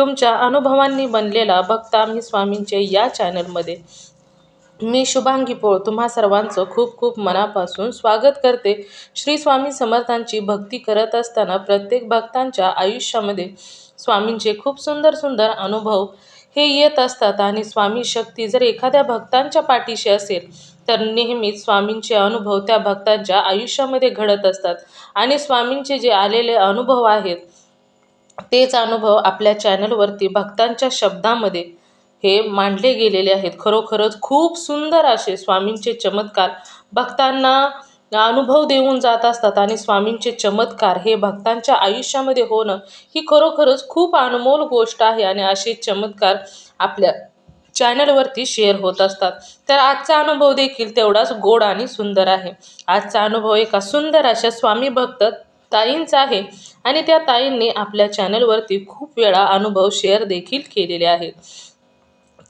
तुमच्या अनुभवांनी बनलेला भक्त आम्ही स्वामींचे या चॅनलमध्ये. मी शुभांगी पोळ तुम्हा सर्वांचं खूप खूप मनापासून स्वागत करते. श्री स्वामी समर्थांची भक्ती करत असताना प्रत्येक भक्तांच्या आयुष्यामध्ये स्वामींचे खूप सुंदर सुंदर अनुभव हे येत असतात आणि स्वामी शक्ती जर एखाद्या भक्तांच्या पाठीशी असेल तर नेहमीच स्वामींचे अनुभव त्या भक्तांच्या आयुष्यामध्ये घडत असतात. आणि स्वामींचे जे आलेले अनुभव आहेत तेच अनुभव आपल्या चॅनलवरती भक्तांच्या शब्दामध्ये हे मांडले गेलेले आहेत. खरोखरच खूप सुंदर असे स्वामींचे चमत्कार भक्तांना अनुभव देऊन जात असतात आणि स्वामींचे चमत्कार हे भक्तांच्या आयुष्यामध्ये होणं ही खरोखरच खूप अनमोल गोष्ट आहे आणि असे चमत्कार आपल्या चॅनलवरती शेअर होत असतात. तर आजचा अनुभव देखील तेवढाच गोड आणि सुंदर आहे. आजचा अनुभव एका सुंदर अशा स्वामी भक्त ताईंचा आहे. आणि त्या ताईंनी आपल्या चॅनलवरती खूप वेळा अनुभव शेअर देखील केलेले आहेत.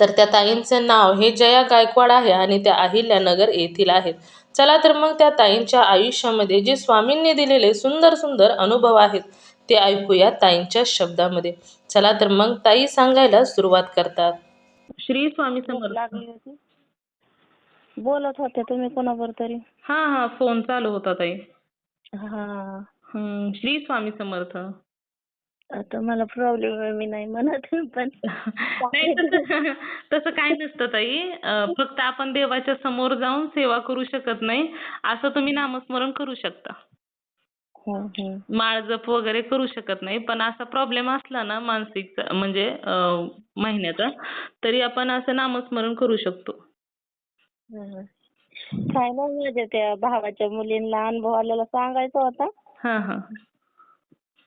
तर त्या ताईंचं नाव हे जया गायकवाड आहे आणि त्या अहिल्यानगर येथील आहेत. चला तर मग त्या ताईंच्या आयुष्यामध्ये जे स्वामींनी दिलेले सुंदर सुंदर अनुभव आहेत ते ऐकूया ताईंच्या शब्दामध्ये. चला तर मग ताई सांगायला सुरुवात करतात. श्री स्वामी समर्थ. लागली होती. बोलत होते तुम्ही कोणाबर तरी. हा हा फोन चालू होता ताई. हा. हं, श्री स्वामी समर्थ. आता मला प्रॉब्लेम आहे मी नाही म्हणत पण नाही तसं तसं काही नसतं ताई. अं, फक्त आपण देवाच्या समोर जाऊन सेवा करू शकत नाही असं तुम्ही नामस्मरण करू शकता. हं, हं. माळ जप वगैरे करू शकत नाही पण असा प्रॉब्लेम असला ना मानसिक म्हणजे अं, महिन्याचा तरी आपण असं नामस्मरण करू शकतो. काय नाही माझ्या त्या भावाच्या मुलींना अनुभव आलेला सांगायचा होता. हा हा.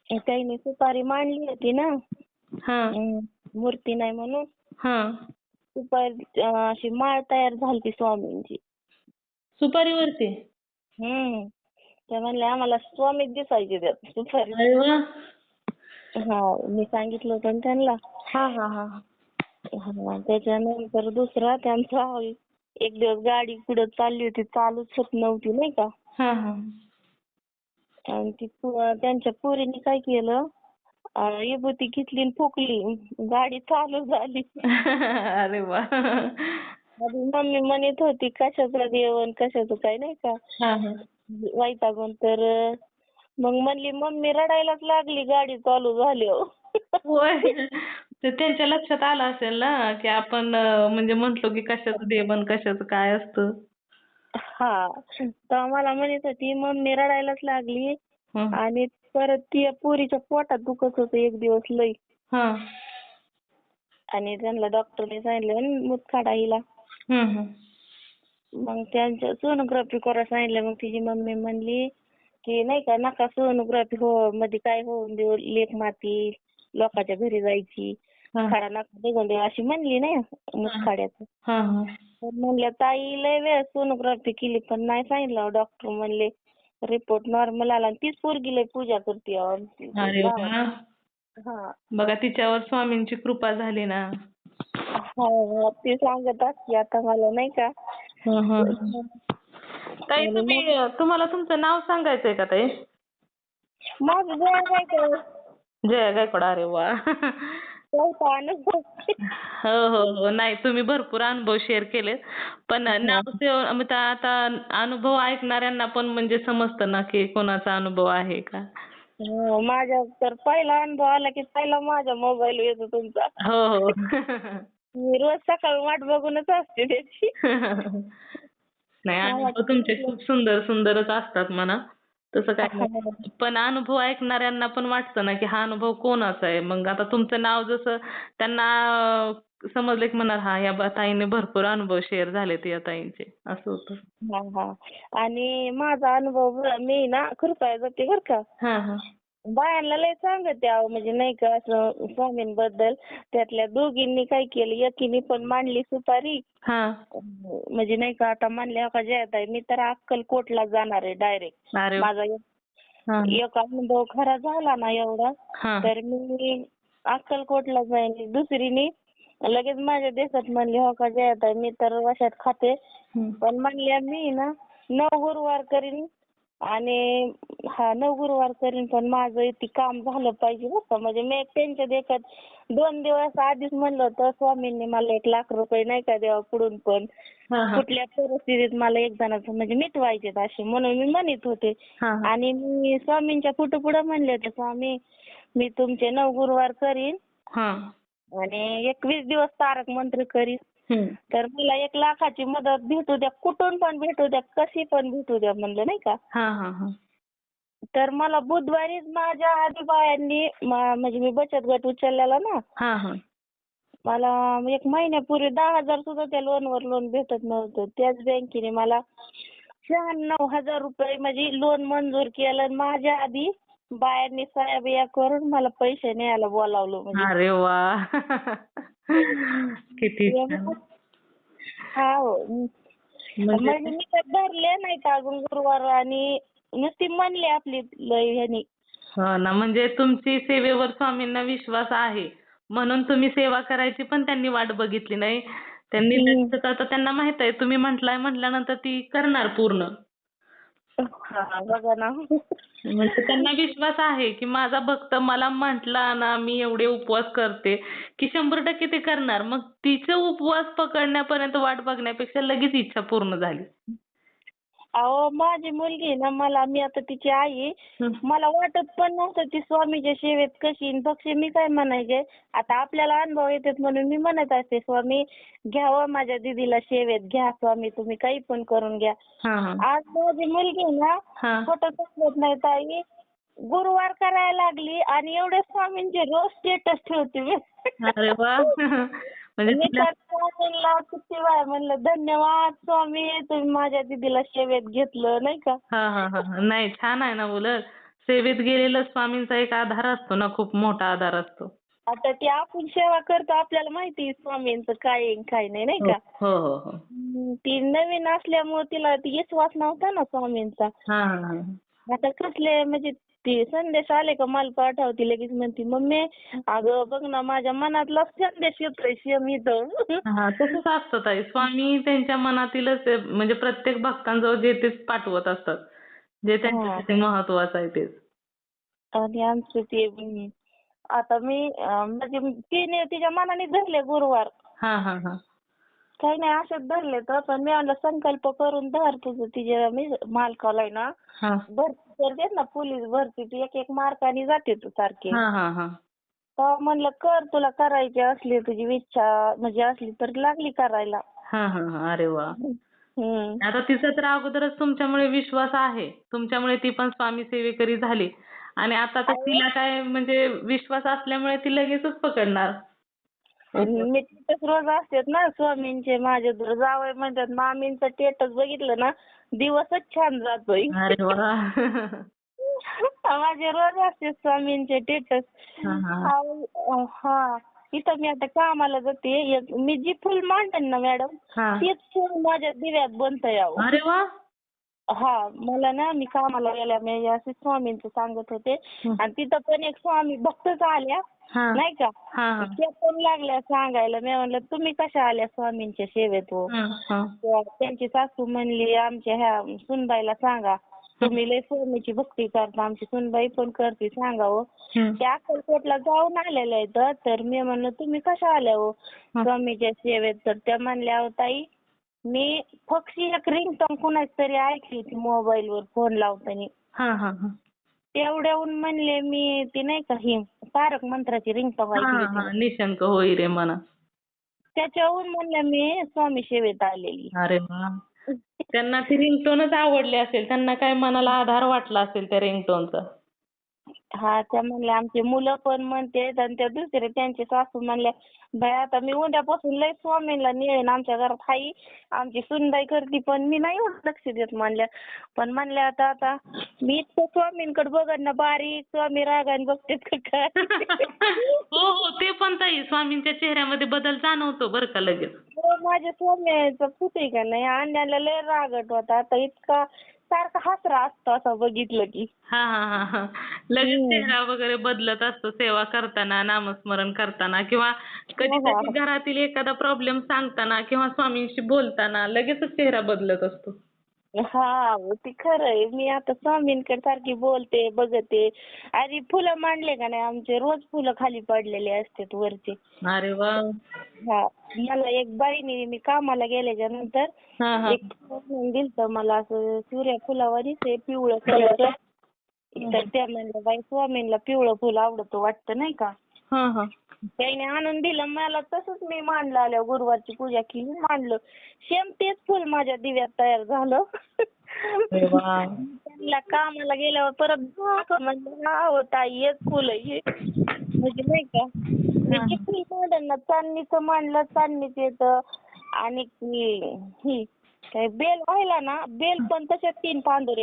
त्यांनी सुपारी मांडली होती ना? हा. मूर्ती नाही म्हणून. हा. सुपारी अशी माळ तयार झाली स्वामींची. सुपारीवरती? हम्म. त्या म्हणल्या आम्हाला स्वामीच दिसायचे त्यात सुपारी. अरे वा. हा मी सांगितलं होतं ना त्यांना. हा हा हा. हा त्याच्यानंतर दुसरा त्यांचा एक दिवस गाडी पुढे चालली होती चालूच होत नव्हती नाही का? हा हा. आणि ती त्यांच्या पोरीने काय केलं? विभूती घेतली आणि फुकली. गाडी चालू झाली. अरे वा. मम्मी म्हणत होती कशाचं देवण कशाचं काय नाही का? हा हा. वैतागून तर मग म्हणली मम्मी रडायलाच लागली गाडी चालू झाली हो. होय. त्यांच्या लक्षात आलं असेल ना की आपण म्हणजे म्हंटलो की कशाचं देवण कशाचं काय असतं. हा. तर मला म्हणत होती मम्मी रडायलाच लागली. आणि परत ती पोरीच्या पोटात दुखत होतं एक दिवस लई. हा. आणि त्यांना डॉक्टरने सांगितलं मुतखडा हिला. हं, हं. मग त्यांच्या सोनोग्राफी करायला सांगितलं. मग तिची मम्मी म्हणली की नाही का नका सोनोग्राफी हो मध्ये काय होऊन देऊ लेक माती लोकांच्या घरी जायची. हा. खडा नका निघून देऊ अशी म्हणली नाही मुतखड्याचं हा, हा. तर म्हणल्या ताई लय वेळ सोनोग्राफी केली पण नाही सांगितलं. डॉक्टर म्हणले रिपोर्ट नॉर्मल आला आणि तीच पोरगी लय पूजा करते अहो. अरे वा. हा. बघा तिच्यावर स्वामींची कृपा झाली ना. हा ते सांगत असते आता मला नाही का? हं, हं. ताई तुम्ही तुम्हाला तुमचं नाव सांगायचंय का ताई? माझं काय कर जया गायकवाड. अरे वा. चौथा अनुभव हो हो हो. नाही तुम्ही भरपूर अनुभव शेअर केले पण नाव सेव- म्हणजे आता अनुभव ऐकणाऱ्यांना पण म्हणजे समजतं ना की कोणाचा अनुभव आहे का? हो, माझ्या तर पहिला अनुभव आला की पहिला माझ्या मोबाईल येतो तुमचा. हो हो. मी रोज सकाळी वाट बघूनच असते त्याची. नाही अनुभव तुमचे खूप सुंदर सुंदरच असतात म्हणा. तसं काय नाही. पण अनुभव ऐकणाऱ्यांना पण वाटतं ना की हा अनुभव कोणाचा आहे? मग आता तुमचं नाव जसं त्यांना समजलं की म्हणणार हा या ताईने भरपूर अनुभव शेअर झालेत या ताईंचे. असं होतं. हा हा. आणि माझा अनुभव मी ना कृपया जाते बर का. हा हा. बायांना लय सांगते अहो म्हणजे नाही का असं स्वामींबद्दल. त्यातल्या दोघींनी काय केलं एकीने पण मांडली सुपारी. हा. म्हणजे नाही का आता म्हणल्या का जयत आहे मी तर अक्कलकोटला जाणार आहे डायरेक्ट अरे माझा एक हा. एक अनुभव खरा झाला ना एवढा. हा. तर मी अक्कलकोटला जाईन. दुसरीने लगेच माझ्या देशात म्हणली हो का जयत आहे मी तर वर्षात खाते. हम्म. पण म्हणल्या मी ना नऊ गुरुवार करीन. आणि हा नऊ गुरुवार करीन पण माझं ते काम झालं पाहिजे बरं का म्हणजे मी एक त्यांच्या देखत दोन दिवस आधीच म्हणलं होतं स्वामींनी मला एक लाख रुपये नाही का द्यावा पुढून पण कुठल्या परिस्थितीत मला एक जणाचं म्हणजे मिटवायचे असे म्हणून मी म्हणत होते. आणि मी स्वामींच्या पुढे पुढे म्हणले होते स्वामी मी तुमचे नऊ गुरुवार करीन आणि एकवीस दिवस तारक मंत्र करीन. तर मला एक लाखाची मदत भेटू द्या. कुठून पण भेटू द्या. कशी पण भेटू द्या म्हणलं नाही का? हा हा हा. तर मला बुधवारीच माझ्या आधी बायांनी म- म्हणजे मी बचत गट उचललेला ना. हा हा. मला एक महिन्यापूर्वी दहा हजार सुद्धा त्या लोनवर लोन भेटत नव्हतं. त्याच बँकेने मला शहाण्णव हजार रुपये म्हणजे लोन मंजूर केलं आणि माझ्या आधी बायांनी सह्या बिया करून मला पैसे न्यायला बोलावलं म्हणजे. अरे वा. किती छान. हा. म्हणजे मी तर धरले नाही का अजून गुरुवार आणि नुसती म्हणली आपली लय ह्यानी. हो ना म्हणजे तुमची सेवेवर स्वामींना विश्वास आहे. म्हणून तुम्ही सेवा करायची पण त्यांनी वाट बघितली नाही. त्यांनी आता त्यांना माहीत आहे तुम्ही म्हटलाय म्हटल्यानंतर ती करणार पूर्ण. हा बघा ना. म्हणजे त्यांना विश्वास आहे की माझा भक्त मला म्हटला ना मी एवढे उपवास करते. की शंभर टक्के ते करणार. मग तिचे उपवास पकडण्यापर्यंत वाट बघण्यापेक्षा लगेच इच्छा पूर्ण झाली. अहो माझी मुलगी आहे ना मला मी आता तिची आई आहे. मला वाटत पण नव्हतं ती स्वामीच्या सेवेत कशी. पक्षी मी काय म्हणायचे? आता आपल्याला अनुभव येतात म्हणून मी म्हणत असते स्वामी घ्यावं माझ्या दीदीला सेवेत घ्या स्वामी तुम्ही काही पण करून घ्या. हा हा. आज माझी मुलगी आहे ना हा. खोटं सांगत नाही ताई. गुरुवार करायला लागली आणि एवढे स्वामींचे रोज स्टेटस ठेवते मी. अरे वा. म्हणजे किती वेळा म्हणलं धन्यवाद स्वामी तुम्ही माझ्या दीदीला सेवेत घेतलं नाही का? हा हा हा हा. नाही छान आहे ना उलट. सेवेत गेलेलं स्वामींचा एक आधार असतो ना खूप मोठा आधार असतो. आता ती आपण सेवा करतो आपल्याला माहिती आहे स्वामींचं काय आहे काय नाही नाही का? हो हो हो. हम्म, ती नवीन असल्यामुळे तिला ती विश्वास नव्हता ना स्वामींचा. हा हा हा. आता कसले म्हणजे ती संदेश आले का मला पाठवती लगेच म्हणती मम्मी अगं बघ ना माझ्या मनातला संदेश येतोय सेम इथं. हा तसंच असतं ताई. स्वामी त्यांच्या मनातीलच आहे, म्हणजे प्रत्येक भक्तांजवळ जे तेच पाठवत असतात. जे त्यांच्यासाठी महत्वाचं आहे तेच. आणि आमचं ते आता मी अं, म्हणजे तिने तिच्या मनाने धरले गुरुवार. हा हा हा. काही नाही असंच धरले तर. पण मी म्हणलं संकल्प करून धर तुझं तिच्या मी मालकाला आहे ना हा. भरती करतेत ना पोलीस भरती ती एक एक मार्काने जाते तू सारखे. हा हा हा. तेव्हा म्हणलं कर तुला करायची असली तुझी इच्छा म्हणजे असली तर लागली करायला. हा हा हा. अरे वा. हम्म. आता तिचा तर अगोदरच तुमच्यामुळे विश्वास आहे. तुमच्यामुळे ती पण स्वामी सेवेकरी झाली. आणि आता तर तिला काय म्हणजे विश्वास असल्यामुळे ती लगेचच पकडणार. मी तिथंच रोज असतेत ना स्वामींचे माझे तर जावई म्हणतात मामींचं स्टेटस बघितलं ना दिवसच छान जातोय. अरे वा. माझे रोज असते स्वामींचे स्टेटस हा, हा. हा. इथं मी आता कामाला जाते एक- मी जी फुल मांडेन ना मॅडम हा. तेच फुल माझ्या दिव्यात बनतंय अहो. अरे वा. हा मला ना मी कामाला गेल्या मी असे स्वामींचं सांगत होते. आणि तिथं पण एक स्वामी भक्तच आल्या नाही का? त्या पण लागल्या सांगायला. मी म्हणलं तुम्ही कशा आल्या स्वामींच्या सेवेत हो? त्यांची सासू म्हणली आमच्या ह्या सुनबाईला सांगा. तुम्ही लय स्वामीची भक्ती करता. आमची सुनबाई पण करते सांगा हो. त्या अक्कलकोटला जाऊन आलेल्या आहेत तर मी म्हणलं तुम्ही कशा आल्या हो स्वामीच्या सेवेत? तर त्या म्हणल्या ताई मी पक्षी एक रिंगटोन कुणाच तरी ऐकली होती मोबाईलवर फोन लावताना. हा हा हा. तेवढ्याहून म्हणले मी ती नाही का ही तारक मंत्राची रिंगटोन हा, ऐकली हा. होती. निशंक होई रे मना त्याच्याहून म्हणलं मी स्वामी सेवेत आलेली. अरे वा. त्यांना ती रिंगटोनच आवडली असेल त्यांना काय मनाला आधार वाटला असेल त्या रिंगटोनचा हा त्या म्हणल्या आमचे मुलं पण म्हणतेत आणि त्या दुसरे त्यांचे सासू म्हणल्या बाई आता मी उद्यापासून लय स्वामींना नेईन आमच्या घरात हाई आमची सुनबाई करती पण मी नाही एवढं लक्ष देत म्हणल्या. पण म्हणल्या आता आता मी इतकं स्वामींकडे बघत ना बारीक स्वामी रागाने बघतेत का काय? हो हो ते पण ताई स्वामींच्या चेहऱ्यामध्ये बदल जाणवतो बरं का लगेच. हो, माझ्या स्वामीचं फुटे का नाही अन्याला लय रागट होता आता इतका सारखा हसरा असतो असं बघितलं की. हा हा हा हा. लगेच हम्म. चेहरा वगैरे बदलत असतो सेवा करताना नामस्मरण करताना किंवा कधीतरी घरातील एखादा प्रॉब्लेम सांगताना किंवा स्वामींशी बोलताना लगेचच चेहरा बदलत असतो. हा ते खरं आहे. मी आता स्वामींकडे सारखी बोलते बघते. आणि फुलं मांडले का नाही आमचे? रोज फुलं खाली पडलेले असतात वरचे. अरे वा. हा मला एक बाईने मी कामाला गेल्याच्यानंतर एक दिलतं मला असं सूर्यफुलावानीच आहे पिवळं कलरचं? तर त्या म्हणल्या बाई स्वामींना पिवळं फुल आवडतं वाटतं नाही का? त्याने आणून दिलं मला तसंच मी मांडलं आल्यावर गुरुवारची पूजा केली मांडलं. सेम तेच फुल माझ्या दिव्यात तयार झालं. त्यांना कामाला गेल्यावर परत म्हणलं हा हो ताई हेच फुल आहे हे. म्हणजे नाही का मी फुल मांडलं ना चांदणीचं मांडलं चांदणीच येतं. आणि ही काय बेल व्हायला ना बेल पण तसे तीन पांढरे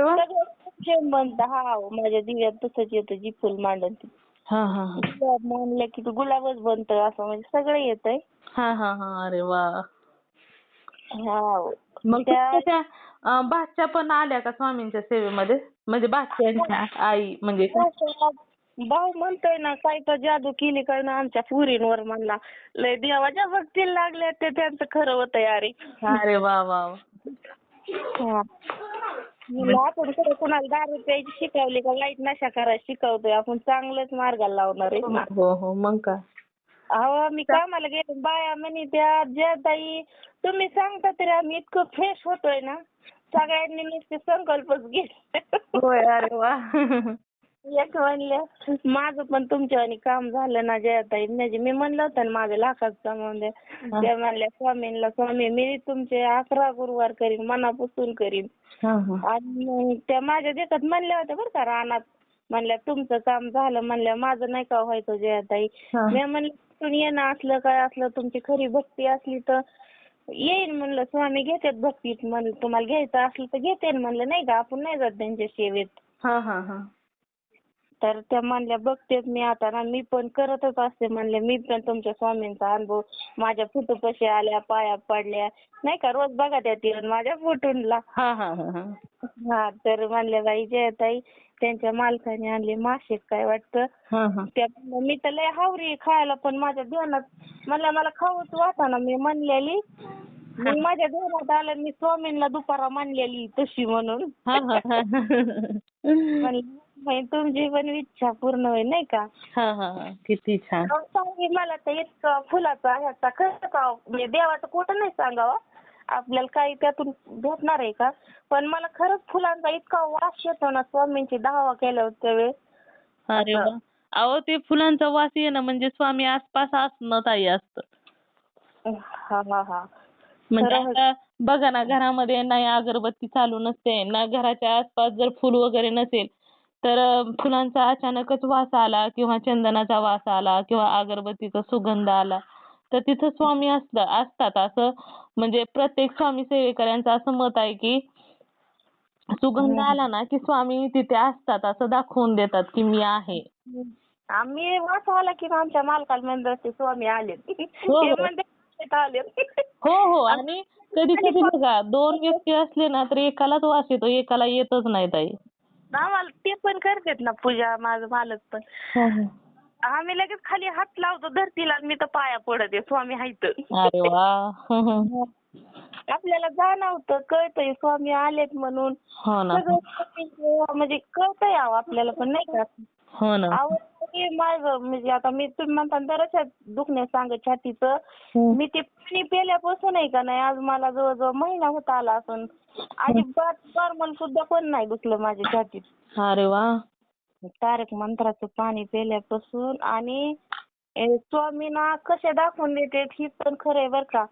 वा. सगळं सेम बनतं. हा हो, माझ्या दिव्यात तसंच येतं जी फुल मांडन ती. हा हा हा. गुलाब मांडलं की ते गुलाबच बनतं असं म्हणजे सगळं येतंय. हा हा हा. अरे वा. हा. मग त्या- तुमच्या त्या अं, पण आल्या का स्वामींच्या सेवेमध्ये? म्हणजे भाच्यांच्या आई म्हणजे भाऊ म्हणतोय ना काय तर जादू केली काय ना आमच्या पुरींवर म्हणला. लय देवाच्या भक्तीला लागल्या ते त्यांचं खरं होतंय अरे अरे वा वा वा. हा. आपण खरं कुणाला दारू प्यायची शिकवली का वाईट नशा करायला शिकवतोय आपण चांगलंच मार्गाला लावणार आहे ना. हो हो मग काय अहो मी कामाला गेले बाया म्हणे त्या ज्या ताई तुम्ही सांगता तरी आम्ही इतकं फ्रेश होतोय ना. सगळ्यांनी नुसते संकल्पच घेतले. होय अरे वा. एक म्हणल्या माझं पण तुमच्या आणि काम झालं ना जयाताई. म्हणजे मी म्हणलं होतं ना माझं लाखाचं द्या. त्या म्हणल्या स्वामींना स्वामी मी तुमचे अकरा गुरुवार करीन मनापासून करीन. हा हा. आणि त्या माझ्या देतात म्हणल्या होत्या बरं का रानात. म्हणल्या तुमचं काम झालं. म्हणल्या माझं नाही का व्हायचं जयाताई? हा. मी म्हणलं कुठून येणं असलं काय असलं तुमची खरी भक्ती असली तर येईन. म्हणलं स्वामी घेतात भक्तीत म्हणलं तुम्हाला घ्यायचं असलं तर घेते. म्हणलं नाही का आपण नाही जात त्यांच्या सेवेत. हा हा हा. तर त्या म्हणल्या बघतेच मी आता ना मी पण करतच असते म्हणले. मी पण तुमच्या स्वामींचा अनुभव माझ्या फुटूपाशी आल्या पाया पडल्या नाही का? रोज बघा त्या येऊन माझ्या फुटूनला हा हा हा हा. हा तर म्हणल्या बाई जयताई त्यांच्या मालकाने आणले मासे काय वाटतं? हा हा. त्या म्हणल्या, मी तर लय हावरी खायला पण माझ्या ध्यानात म्हणलं मला खाऊच वाटाना मी म्हणलेली मग माझ्या ध्यानात आलं मी स्वामींना दुपारा म्हणलेली तशी म्हणून. हा हा हा. म्हणलं बाई, तुमची पण इच्छा पूर्ण होईल नाही का? हा हा हा. किती छान. अहो, सांगे मला तर इतकं फुलाचा ह्याचा खरं का म्हणजे देवाचं कुठं नाही सांगावं. आपल्याला काही त्यातून भेटणार आहे का? पण मला खरंच फुलांचा इतका वास येतो ना स्वामींची दहावा केल्या होत्या वेळेस अरे वा. अहो ते फुलांचा वास येणं म्हणजे स्वामी आसपास असणं ताई असतं. हा हा हा. म्हणजे खरं आता बघा ना घरामध्ये नाही अगरबत्ती चालू नसते ना घराच्या आसपास जर फुल वगैरे नसेल तर फुलांचा अचानकच वास आला किंवा चंदनाचा वास आला किंवा अगरबत्तीचा सुगंध आला तर तिथं स्वामी असतात असतात. असं म्हणजे प्रत्येक स्वामी सेवेकऱ्यांचं असं मत आहे की सुगंध आला ना की स्वामी तिथे असतात असं दाखवून देतात की मी आहे. आम्ही वास आला की आमच्या मालकाला म्हणत असते स्वामी आले. ते हो. म्हणते आले. हो हो. आणि कधी कधी बघा दोन व्यक्ती असले ना तर एकालाच वास येतो एकाला येतच नाही ताई. आम्हाला ते पण करतात ना पूजा माझं मालक पण. आम्ही लगेच खाली हात लावतो धरतीला आणि मी तर पाया पडते स्वामी हायत. अरे वा. आपल्याला जाणवतं कळतंय स्वामी आलेत म्हणून. हो ना. सगळं स्वामींचं म्हणजे कळतंय अहो आपल्याला पण नाही का? हो ना. अहो ते माझं म्हणजे आता मी तुम्ही म्हणता बरंच दुखणे सांगत छातीचं. हम्म. मी ते पाणी पेल्यापासून आहे का नाही आज मला जवळजवळ महिना होत आला असून. अजिबात नॉर्मल सुद्धा पण नाही दुखलं माझ्या छातीत. अरे वा. तारक मंत्राचं पाणी पेल्यापासून आणि ए, स्वामींना कसे दाखवून देते ही पण खरं आहे बरं का.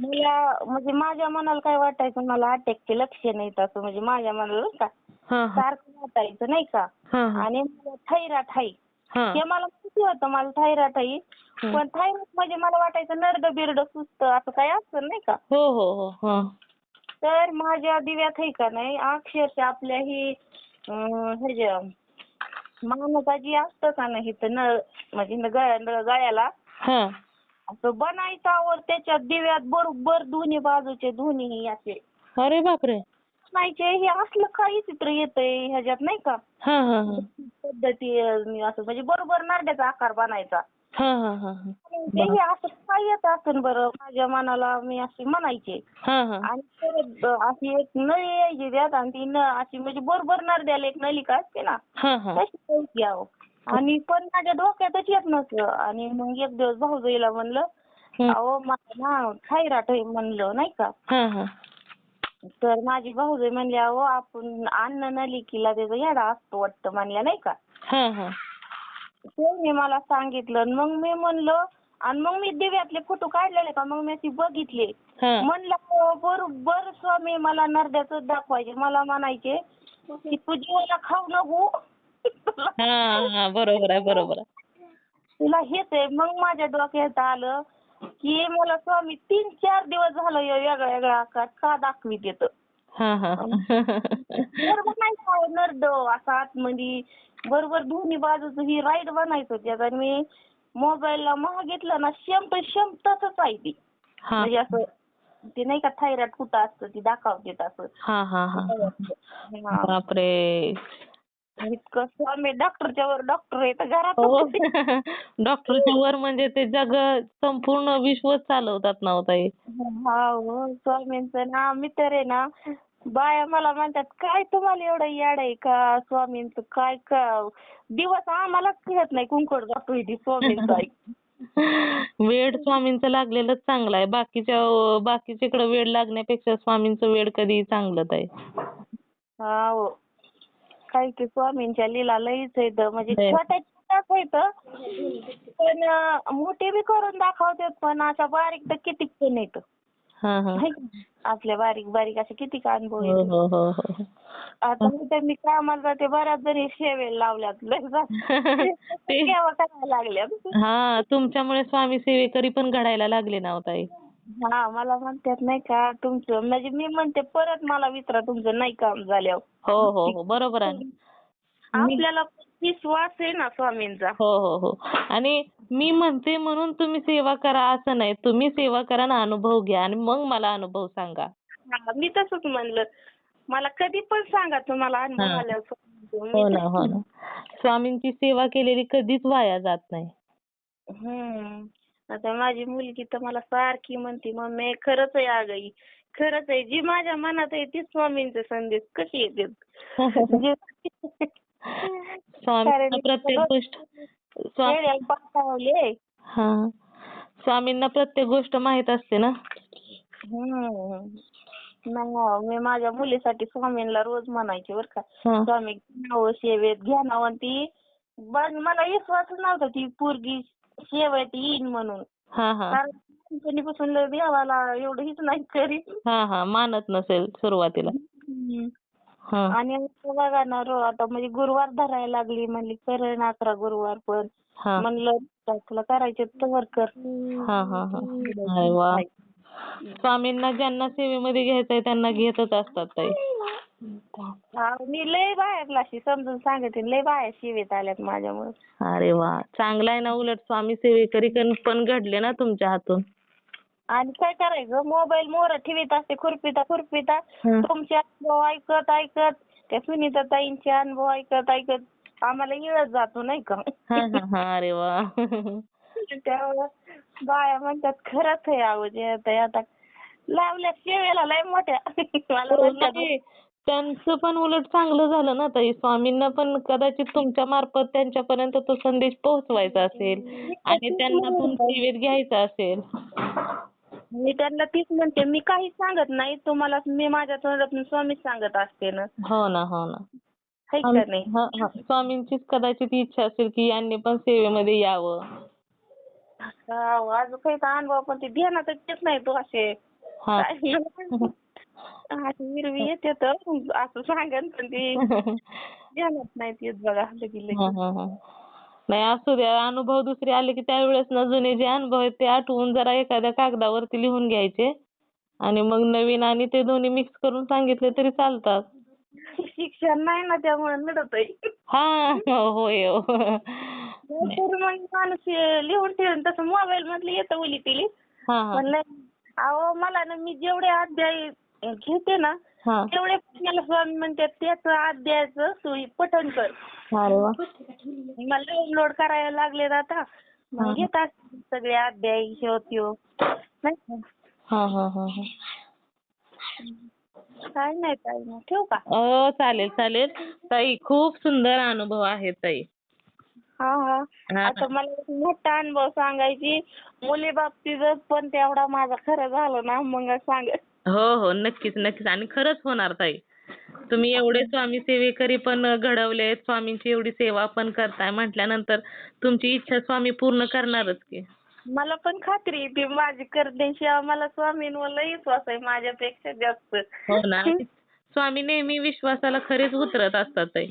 मला म्हणजे माझ्या मनाला काय वाटायचं मला अटॅकचे लक्षण येत असं म्हणजे माझ्या मनाला बरं का. हा हा सारखं वाटायचं नाही का? आणि आहे हा. मला माहिती होतं मला हं. पण थायरॉइड म्हणजे मला वाटायचं नरड बिरड सुस्त असं काय असतं नाही का? हो हो हो तर माझ्या दिव्यात आहे का नाही अक्षरशः आपल्या ही मानता जी असतं का नाही तर न म्हणजे गळ्याला हा. असं बनायचं त्याच्यात दिव्यात बरोबर दोन्ही बाजूचे दोन्ही असे. अरे बापरे. बनायचे हे असलं काही चित्र येतंय ह्याच्यात नाही का? हा हा हा. पद्धती असं म्हणजे बरोबर नारड्याचा आकार बनायचा. हा हा हा हा. ते हे असं काय येत असेल बरं माझ्या मनाला मी अशी म्हणायचे. हा हा. आणि परत अशी एक नळी यायची त्यात आणि ती न अशी म्हणजे बरोबर नरड्याला एक नलिका असते ना हा हा. तशी यायची अहो. आणि पण माझ्या डोक्यातच येत नव्हतं. आणि मग एक दिवस भाऊजाईला म्हणलं हं. अहो मला ना थायरॉइड आहे म्हणलं नाही का? हा हा. तर माझी भाऊजाई म्हणली अहो आपण अन्न नलिकेला त्याचा येडा असतो वाटतं म्हणल्या नाही का? हा हा. त्यांनी मला सांगितलं आणि मग मी म्हणलं आणि मग मी दिव्यातले फोटो काढलेले का? मग मी ती बघितले. हा. म्हणलं बरोबर स्वामी मला नरड्याच दाखवायचे. मला म्हणायचे की तू जीवाला खाऊ नको. तुला हा हा बरोबर आहे बरोबर आहे. तुला हेच आहे. मग माझ्या डोक्यात आलं की मला स्वामी तीन चार दिवस झालं हे वेगळा वेगळा आकार का दाखवित येतं? हा हा. तर बनायचं अहो नरड असं आतमध्ये बरोबर दोन्ही बाजूचं ही राईट बनायचं त्यात आणि मी मोबाईलला मागितलं ना शेम टू शेम तसंच आहे ती. हा. म्हणजे असं ते नाही का थायरॉइड कुठं असतं ती दाखवते असं. हा हा हा. हा. बापरे. इतकं स्वामी डॉक्टरच्या वर डॉक्टर आहे तर घरात हो. डॉक्टरच्या वर म्हणजे ते जग संपूर्ण विश्वच चालवतात ना हो ताई? हा हो स्वामींचं ना मी तर आहे ना. बाया मला म्हणतात काय तुम्हाला एवढं याड आहे का स्वामींचं? काय का दिवस आम्हालाच कळत नाही कुंकड जातोय ती स्वामींचा वेड स्वामींचं लागलेलंच चांगलं आहे. बाकीच्या बाकीच्याकडे वेड लागण्यापेक्षा स्वामींचं वेड कधी चांगलंच आहे. हा हो. काय की स्वामींच्या लीला लईच आहेत. म्हणजे. छोट्या छोट्याच आहेत. पण मोठे बी करून दाखवतात पण अशा बारीक तर किती पण हा हा. का? आपल्या बारीक बारीक असे किती का अनुभव आहेत. हो हो हो. आता मी तर मी कामाला जाते बऱ्याच जणी शेवेल लावल्यात. सेवा करायला लागल्यात? हा तुमच्यामुळे स्वामी सेवेकरी पण घडायला लागले ना ताई? हा मला म्हणतात नाही का तुमचं म्हणजे मी म्हणते परत मला विचारा तुमचं नाही काम झाल्यावर. हो हो हो बरोबर आहे. ना. आपल्याला विश्वास आहे ना स्वामींचा. हो हो हो. आणि मी म्हणते म्हणून तुम्ही सेवा करा असं नाही. तुम्ही सेवा करा ना अनुभव घ्या आणि मग मला अनुभव सांगा. हा, मी तसंच म्हणलं. मला कधी पण सांगा तुम्हाला अनुभव हा. आल्यावर स्वामींचं. हो ना हो ना. स्वामींची सेवा केलेली कधीच वाया जात नाही. हम्म. आता माझी मुलगी तर मला सारखी म्हणते मम्मी खरंच आहे अगं ही. खरंच आहे. जी माझ्या मनात आहे तीच स्वामींचे संदेश कशी येतात? जे- स्वामींना प्रत्येक गोष्ट स्वामी हा. स्वामींना प्रत्येक गोष्ट माहीत असते ना? हम्म. नाही हो, मी माझ्या मुलीसाठी स्वामींना रोज म्हणायचे बर का. स्वामी घ्यावं सेवेत घ्या ना ती पण मला विश्वासच नव्हता ती पोरगी. सेवेत येईन म्हणून. हा हा. कारण लहानपणीपासून देवाला एवढं हीच नाही करीत हा हा. मानत नसेल सुरुवातीला. हम्म. हा. आणि आता बघा ना रो आता म्हणजे गुरुवार धरायला लागली म्हणली कर अकरा गुरुवार पण. हा. म्हणलं "तर तुला करायचे तर कर. हा हा हा. अरे वा. स्वामींना ज्यांना सेवेमध्ये घ्यायचंय त्यांना घेतच असतात ताई. मी लय बाहेरला अशी समजून सांगते लय बाहेर शिवेत आल्यात माझ्यामुळे. अरे वा चांगलं आहे ना उलट स्वामी सेवेकरी कन- पण घडले ना तुमच्या हातून. आणि काय करायचं मोबाईल मोर ठेवीत असते खुरपिता खुरपिता. हं. तुमचे अनुभव ऐकत ऐकत त्या सुनीता ताईंचे अनुभव ऐकत ऐकत आम्हाला इळत जातो नाही का? हा हा हा अरे वा. त्यामुळं बाया म्हणतात खरंच आहे अहो जे आता आता. लावल्या शेवेला लय मोठ्या. मला हो म्हणतात, नाही, त्यांचं पण उलट चांगलं झालं ना ताई. स्वामींना पण कदाचित तुमच्या मार्फत त्यांच्यापर्यंत तो संदेश पोहोचवायचा असेल आणि त्यांना पण सेवेत घ्यायचा असेल. मी त्यांना तीच म्हणते मी काहीच सांगत नाही तुम्हाला मी माझ्या तोंडातून स्वामीच सांगत असते ना. हो ना हो ना. हाय का नाही? हा, हा. स्वामींचीच कदाचित इच्छा असेल की यांनी पण सेवेमध्ये यावं. हा, अजून काही तर अनुभव पण ते ध्यानात येत नाही तो असे. हा. अशी हिरवी येते तर असं सांगन पण ती ध्यानात नाहीत येत बघा लगी हा, लगी हा, हा. नाही असू द्या. अनुभव दुसरे आले की त्यावेळेस ना जुने जे अनुभव आहेत ते आठवून जरा एखाद्या कागदावरती लिहून घ्यायचे. आणि मग नवीन आणि ते दोन्ही मिक्स करून सांगितले तरी चालतात. शिक्षण नाही ना त्यामुळे मिळतोय हा होय हो. मग माणूस लिहून ठेवून तसं मोबाईल मधलं येतं उली तिली पण नाही. अहो मला ना मी जेवढे अध्याय घेते ना हा. तेवढे मला स्वामी म्हणतात त्याच अध्यायाचं तू पठण कर. अरे वा. मला डाउनलोड करायला लागले आता. मग घेतात सगळे अध्याय ह्यो त्यो. नाही का? हा हा हा हा. काय नाही काय नाही. ठेवू का? अ चालेल चालेल. ताई खूप सुंदर अनुभव आहे ताई. हा हा. आता मला एक मोठा अनुभव सांगायची. मुली बाबतीत पण तेवढा माझा खरं झालं ना मग सांग. हो हो. नक्कीच नक्कीच. आणि खरंच होणार ताई. तुम्ही एवढे स्वामी सेवेकरी पण घडवले स्वामींची एवढी सेवा पण करताय. म्हटल्यानंतर तुमची इच्छा स्वामी पूर्ण करणारच की. मला पण खात्री आहे ती माझी करण्याशिवाय मला स्वामींवर लई विश्वास आहे माझ्यापेक्षा जास्त. हो ना. स्वामी नेहमी विश्वासाला खरेच उतरत असतात ताई.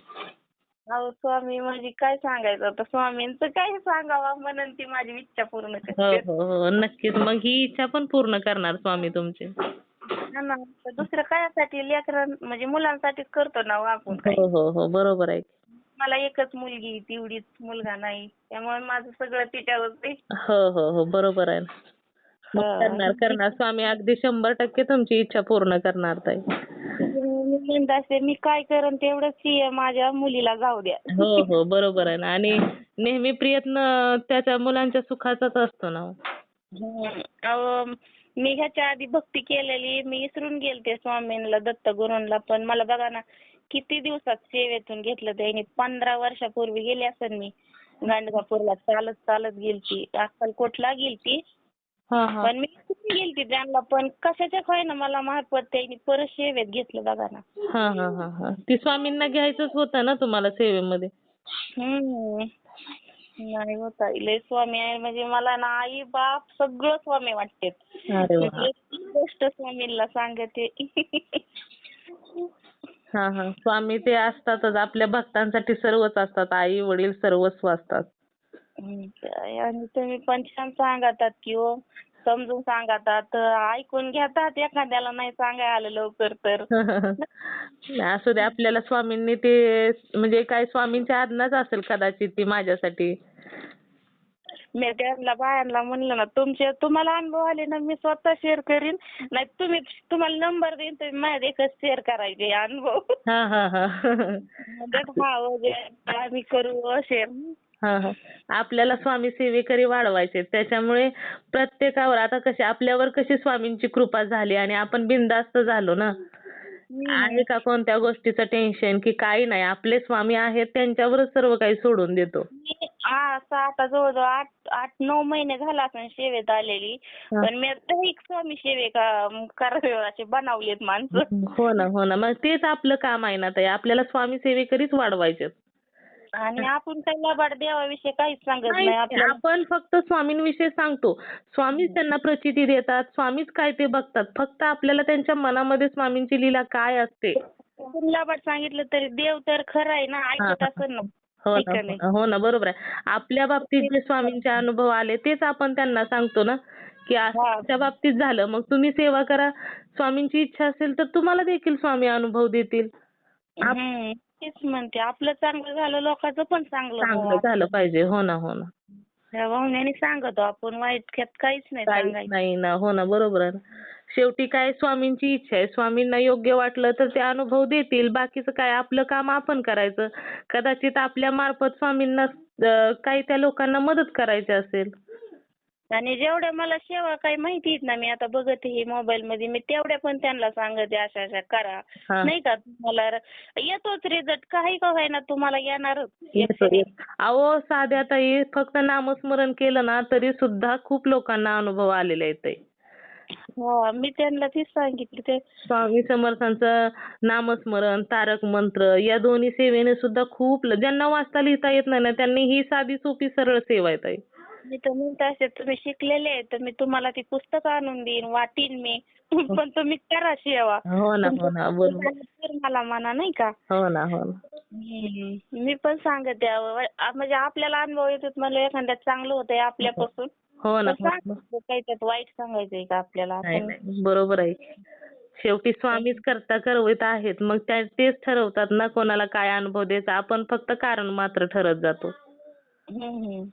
अहो स्वामी म्हणजे काय सांगायचं आता स्वामींचं काय सांगावा म्हणून ती माझी इच्छा पूर्ण हो करते. हो हो नक्कीच. मग ही इच्छा पण पूर्ण करणार स्वामी तुमची. हा ना तर दुसरं कायासाठी लेकरां म्हणजे मुलांसाठीच करतो ना हो आपण हो हो हो बरोबर आहे. मला एकच मुलगी आहे, तेवढीच मुलगा नाही. त्यामुळे माझं सगळं तिच्यावरच आहे. हो हो हो बरोबर आहे ना. मग. करणार करणार. स्वामी अगदी शंभर टक्के तुमची इच्छा पूर्ण करणार ताई. म्हणत असते मी काय करेन तेवढंच ती माझ्या मुलीला जाऊ द्या. हो हो बरोबर आहे ना. आणि नेहमी प्रयत्न त्याच्या मुलांच्या सुखाचाच असतो ना हो. हम्म. अहो मी ह्याच्या आधी भक्ती केलेली मी विसरून गेलते स्वामींना दत्त गुरूंना पण मला बघा ना किती दिवसात सेवेतून घेतलं त्यांनी. पंधरा वर्षापूर्वी गेले असेल मी गाणगापूरला चालत चालत गेलती. अक्कलकोटला गेलती. हा हा पण मी कुठे गेलती त्यांना पण कशाच्या काय ना मला मार्फत त्यांनी परत सेवेत घेतलं बघा ना. हा हा हा हा. ती स्वामींना घ्यायचंच होतं ना तुम्हाला सेवेमध्ये. हम्म. नाही होता लय स्वामी आहे. म्हणजे मला ना आई बाप सगळं स्वामी वाटते अरे वा. एक गोष्ट स्वामींना सांगते. हा हा. स्वामी ते असतातच. आपल्या भक्तांसाठी सर्वच असतात. आई वडील सर्वस्व असतात. आणि तुम्ही पण छान सांगतात की हो समजून सांगतात ऐकून घेतात एखाद्याला नाही सांगायला आलं लवकर तर. असू दे आपल्याला स्वामींनी ते म्हणजे काय स्वामींची आज्ञाच असेल कदाचित ती माझ्यासाठी. मी त्यांना बायांना म्हणलं ना तुमचे तुम्हाला अनुभव आले ना मी स्वतः शेअर करीन. नाही तुम्ही तुम्हाला नंबर देईन तुम्ही माझ्या एकच शेअर करायचे अनुभव. हा हा हा. हा आम्ही करू शेअर हा हा. आपल्याला स्वामी सेवेकरी वाढवायचे. त्याच्यामुळे प्रत्येकावर आता कशी आपल्यावर कशी स्वामींची कृपा झाली आणि आपण बिनधास्त झालो ना? आहे का कोणत्या गोष्टीचं टेन्शन की काही नाही आपले स्वामी आहेत त्यांच्यावरच सर्व काही सोडून देतो. मी असं आता जवळजवळ आठ आठ नऊ महिने झाला असं सेवेत आलेली. हा. पण मी दहीक स्वामी सेविका करावे बनवलेत माणसं. हो ना हो ना. मग तेच आपलं काम आहे ना ताई. आपल्याला स्वामी सेवेकरीच वाढवायचे आणि आपण काही लबाड देवाविषयी काहीच सांगत नाही आपल्याला. आपण फक्त स्वामींविषयी सांगतो. स्वामीच त्यांना प्रचिती देतात स्वामीच काय ते बघतात. फक्त आपल्याला त्यांच्या मनामध्ये स्वामींची लीला काय असते? आपण लबाड सांगितलं तरी देव तर खरं आहे ना ऐकत असेल ना. हो ठीक ना आहे. हो ना, हो ना बरोबर आहे. आपल्या बाबतीत जे स्वामींचे अनुभव आले तेच आपण त्यांना सांगतो ना की अशा बाबतीत झालं. मग तुम्ही सेवा करा. स्वामींची इच्छा असेल तर तुम्हाला देखील स्वामी अनुभव देतील. तेच म्हणते आपलं चांगलं झालं लोकांचं पण चांगलं चांगलं व्हावं. झालं पाहिजे हो ना हो ना. त्या भावनेने सांगतो आपण वाईट ख्यात काहीच नाही काहीच सांगायचं. नाही ना हो ना बरोबर आहे ना. शेवटी काय स्वामींची इच्छा आहे स्वामींना योग्य वाटलं तर ते अनुभव देतील बाकीचं काय आपलं काम आपण करायचं. कदाचित आपल्या मार्फत स्वामींना अं, काही त्या लोकांना मदत करायची असेल. आणि जेवढ्या मला सेवा काही माहिती आहेत ना मी आता बघते हे मोबाईल मध्ये मी तेवढ्या पण त्यांना सांगते अशा अशा करा हा. नाही का तुम्हाला येतोच रिझल्ट काही का होईना तुम्हाला येणारच. अहो साध्या ताई फक्त नामस्मरण केलं ना तरी सुद्धा खूप लोकांना अनुभव आलेले आहेत ताई. हा मी त्यांना तीच सांगितलं ते स्वामी समर्थांचं नामस्मरण तारक मंत्र या दोन्ही सेवेने सुद्धा खूप ल- ज्यांना वाचता लिहिता येत नाही ना त्यांनी ही साधी सोपी सरळ सेवा आहे ताई मी तर म्हणत असते तुम्ही शिकलेले तर मी तुम्हाला ती पुस्तक आणून देईन वाटीन मी. पण तुम्ही करा सेवा. हो ना हो ना बरोबर. तर मला म्हणा नाही का? हो ना हो ना. हम्म. मी पण सांगते अहो, आ- म्हणजे आपल्याला अनुभव येतात मला एखाद्यात चांगलं होतंय आपल्यापासून. हो ना हो ना. सांगायचं काही त्यात वाईट सांगायचंय का आपल्याला? नाही आपण नाही बरोबर आहे. शेवटी स्वामीच करता करवित आहेत मग त्या तेच ठरवतात ना कोणाला काय अनुभव द्यायचा. आपण फक्त कारण मात्र ठरत जातो. हम्म, हम्म.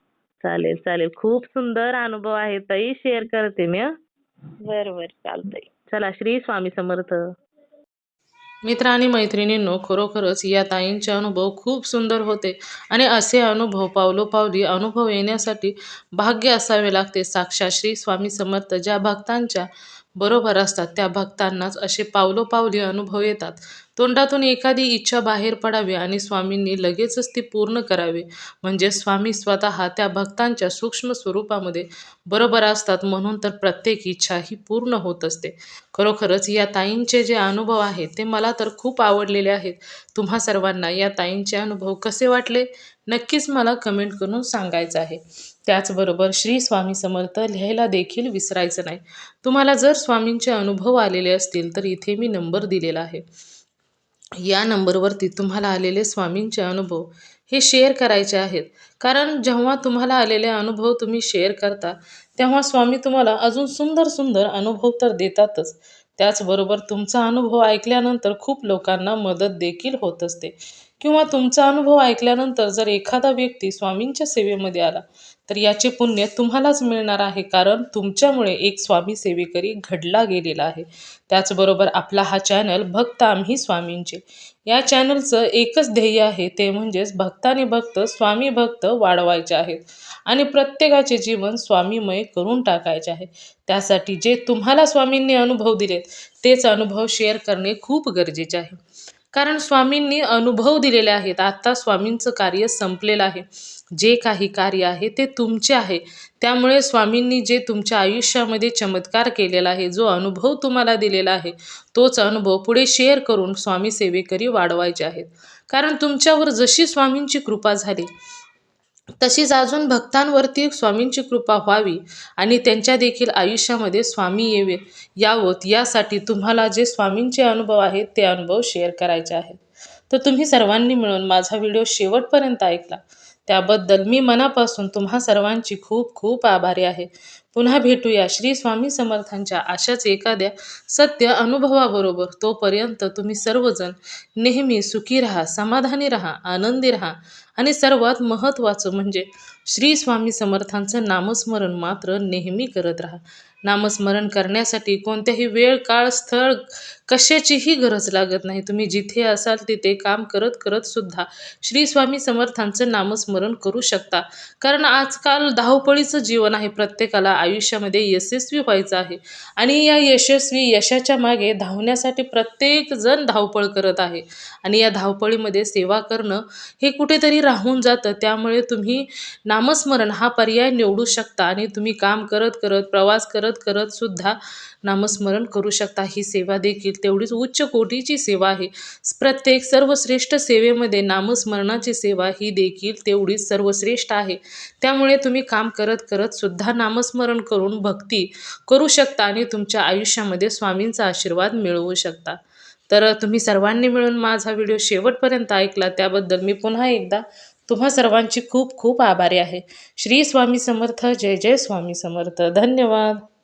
चालेल चालेल. खूप सुंदर अनुभव आहे ताई. शेअर करते मी. बरं बरं. चालतंय. चला श्री स्वामी समर्थ. मित्र आणि मैत्रिणींनो खरोखरच या ताईंचे अनुभव खूप सुंदर होते. आणि असे अनुभव पावलोपावली अनुभव येण्यासाठी भाग्य असावे लागते. साक्षात श्री स्वामी समर्थ ज्या भक्तांच्या बरोबर असतात त्या भक्तांनाच असे पावलोपावली अनुभव येतात. तोंडातून एखादी इच्छा बाहेर पडावी आणि स्वामींनी लगेचच ती पूर्ण करावी. म्हणजे स्वामी स्वतः त्या भक्तांच्या सूक्ष्म स्वरूपामध्ये बरोबर असतात म्हणून तर प्रत्येक इच्छा ही पूर्ण होत असते. खरोखरच या ताईंचे जे अनुभव आहेत ते मला तर खूप आवडलेले आहेत. तुम्हा सर्वांना या ताईंचे अनुभव कसे वाटले? नक्कीच मला कमेंट करून सांगायचं आहे. त्याचबरोबर श्री स्वामी समर्थ लिहायला देखील विसरायचं नाही. तुम्हाला जर स्वामींचे अनुभव आलेले असतील तर इथे मी नंबर दिलेला आहे. या नंबरवरती तुम्हाला आलेले स्वामींचे अनुभव हे शेअर करायचे आहेत. कारण जेव्हा तुम्हाला आलेले अनुभव तुम्ही शेअर करता तेव्हा स्वामी तुम्हाला अजून सुंदर सुंदर अनुभव तर देतातच. त्याचबरोबर तुमचा अनुभव ऐकल्यानंतर खूप लोकांना मदत देखील होत असते. किंवा तुमचा अनुभव ऐकल्यानंतर जर एखादा व्यक्ती स्वामींच्या सेवेमध्ये आला तर याचे पुण्य तुम्हालाच मिळणार आहे. कारण तुमच्यामुळे एक स्वामी सेवेकरी घडला गेलेला आहे. त्याचबरोबर आपला हा चॅनल भक्त आम्ही स्वामींचे. या चॅनलचं एकच ध्येय आहे ते म्हणजेच भक्ताने भक्त स्वामी भक्त वाढवायचे आहेत आणि प्रत्येकाचे जीवन स्वामीमय करून टाकायचे आहे. त्यासाठी जे तुम्हाला स्वामींनी अनुभव दिलेत तेच अनुभव शेअर करणे खूप गरजेचे आहे. कारण स्वामींनी अनुभव दिलेले आहेत. आत्ता स्वामींचं कार्य संपलेलं आहे. जे काही कार्य आहे ते तुमचे आहे. त्यामुळे स्वामींनी जे तुमच्या आयुष्यामध्ये चमत्कार केलेला आहे जो अनुभव तुम्हाला दिलेला आहे तोच अनुभव पुढे शेअर करून स्वामी सेवेकरी वाढवायचे आहेत. कारण तुमच्यावर जशी स्वामींची कृपा झाली तशीच अजून भक्तांवरती स्वामींची कृपा व्हावी आणि त्यांच्या देखील आयुष्यामध्ये स्वामी येवे यावत यासाठी तुम्हाला जे स्वामींचे अनुभव आहेत ते अनुभव शेअर करायचे आहेत. तर तुम्ही सर्वांनी मिळून माझा व्हिडिओ शेवटपर्यंत ऐकला. त्याबद्दल मी मनापासून तुम्हा सर्वांची खूप खूप आभारी आहे. पुन्हा भेटूया. श्री स्वामी समर्थांच्या अशाच एखाद्या सत्य अनुभवाबरोबर तोपर्यंत तुम्ही सर्वजण नेहमी सुखी राहा समाधानी राहा आनंदी राहा. आणि सर्वात महत्त्वाचं म्हणजे श्री स्वामी समर्थांचं नामस्मरण मात्र नेहमी करत राहा. नामस्मरण करण्यासाठी कोणत्याही वेळ काळ स्थळ कशाचीही गरज लागत नाही. तुम्ही जिथे असाल तिथे काम करत करत सुद्धा श्री स्वामी समर्थांचं नामस्मरण करू शकता. कारण आजकाल धावपळीचं जीवन आहे. प्रत्येकाला आयुष्यामध्ये यशस्वी व्हायचं आहे. आणि या यशस्वी यशाच्या मागे धावण्यासाठी प्रत्येक जण धावपळ करत आहे. आणि या धावपळीमध्ये सेवा करणं हे कुठेतरी राहून जातं. त्यामुळे तुम्ही नामस्मरण हा पर्याय निवडू शकता. आणि तुम्ही काम करत करत प्रवास करत करत सुद्धा नामस्मरण करू शकता. ही सेवा देखील देखील तेवढीच उच्च कोटीची सेवा आहे. प्रत्येक सर्वश्रेष्ठ सेवेमध्ये नामस्मरणाची सेवा ही देखील तेवढीच सर्वश्रेष्ठ आहे. त्यामुळे तुम्ही काम करत करत सुद्धा नामस्मरण करून भक्ती करू शकता आणि तुमच्या आयुष्यामध्ये स्वामींचा आशीर्वाद मिळवू शकता. तर तुम्ही सर्वांनी मिळून माझा व्हिडिओ शेवटपर्यंत ऐकला त्याबद्दल मी पुन्हा एकदा तुम्हा सर्वांची खूप खूप आभारी आहे. श्री स्वामी समर्थ जय जय स्वामी समर्थ. धन्यवाद.